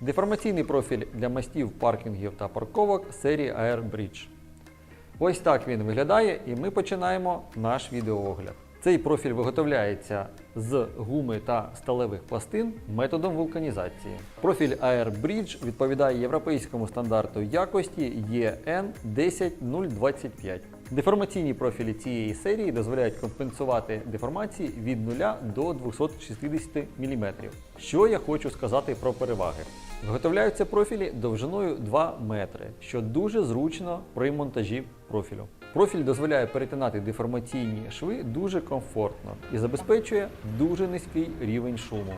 Деформаційний профіль для мостів, паркінгів та парковок серії Air Bridge. Ось так він виглядає, і ми починаємо наш відеоогляд. Цей профіль виготовляється з гуми та сталевих пластин методом вулканізації. Профіль Air Bridge відповідає європейському стандарту якості EN 10025. Деформаційні профілі цієї серії дозволяють компенсувати деформації від 0 до 260 мм. Що я хочу сказати про переваги? Виготовляються профілі довжиною 2 метри, що дуже зручно при монтажі профілю. Профіль дозволяє перетинати деформаційні шви дуже комфортно і забезпечує дуже низький рівень шуму.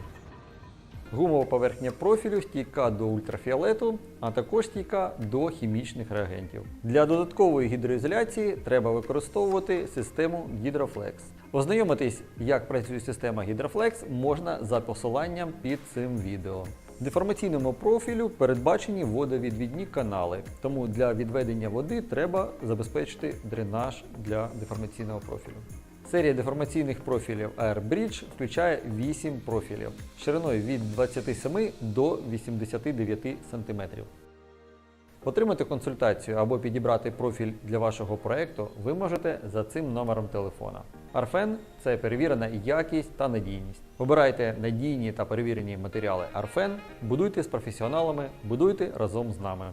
Гумова поверхня профілю стійка до ультрафіолету, а також стійка до хімічних реагентів. Для додаткової гідроізоляції треба використовувати систему Hydroflex. Ознайомитись, як працює система Hydroflex, можна за посиланням під цим відео. В деформаційному профілю передбачені водовідвідні канали, тому для відведення води треба забезпечити дренаж для деформаційного профілю. Серія деформаційних профілів Air Bridge включає 8 профілів шириною від 27 до 89 см. Отримати консультацію або підібрати профіль для вашого проекту ви можете за цим номером телефона. Арфен це перевірена якість та надійність. Обирайте надійні та перевірені матеріали Арфен, будуйте з професіоналами, будуйте разом з нами.